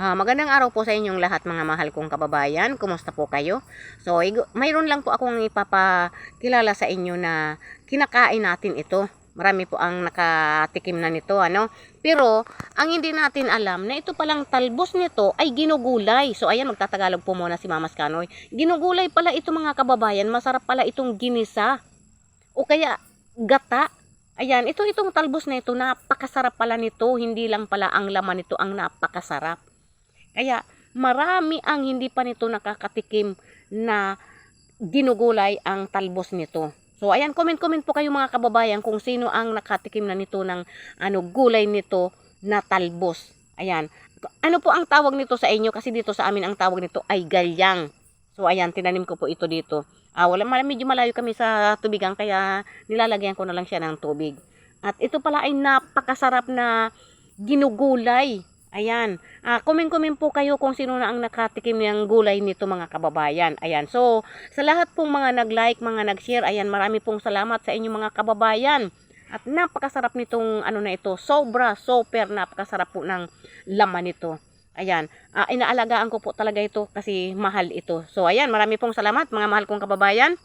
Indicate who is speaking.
Speaker 1: Ah, magandang araw po sa inyong lahat mga mahal kong kababayan. Kumusta po kayo? So, mayroon lang po akong ipapakilala sa inyo na kinakain natin ito. Marami po ang nakatikim na nito, ano? Pero, ang hindi natin alam na ito palang talbos nito ay ginugulay. So, ayan, magtatagalog po muna si Mama Scanoy. Ginugulay pala ito mga kababayan. Masarap pala itong ginisa. O kaya, gata. Ayan, ito itong talbos na ito, napakasarap pala nito. Hindi lang pala ang laman nito ang napakasarap. Kaya marami ang hindi pa nito nakakatikim na ginugulay ang talbos nito. So ayan, comment-comment po kayo mga kababayan kung sino ang nakatikim na nito ng ano gulay nito na talbos. Ayan. Ano po ang tawag nito sa inyo? Kasi dito sa amin ang tawag nito ay galyang. So ayan, tinanim ko po ito dito. Ah, wala medyo malayo kami sa tubigan kaya nilalagyan ko na lang siya ng tubig. At ito pala ay napakasarap na ginugulay. Ayan. Ah, comment-comment po kayo kung sino na ang nakatikim ng gulay nito mga kababayan. Ayan. So, sa lahat pong mga nag-like, mga nag-share, ayan, marami pong salamat sa inyo mga kababayan. At napakasarap nitong ano na ito. Sobra, super napakasarap po ng laman nito. Ayan. Ah, inaalagaan ko po talaga ito kasi mahal ito. So, ayan, marami pong salamat mga mahal kong kababayan.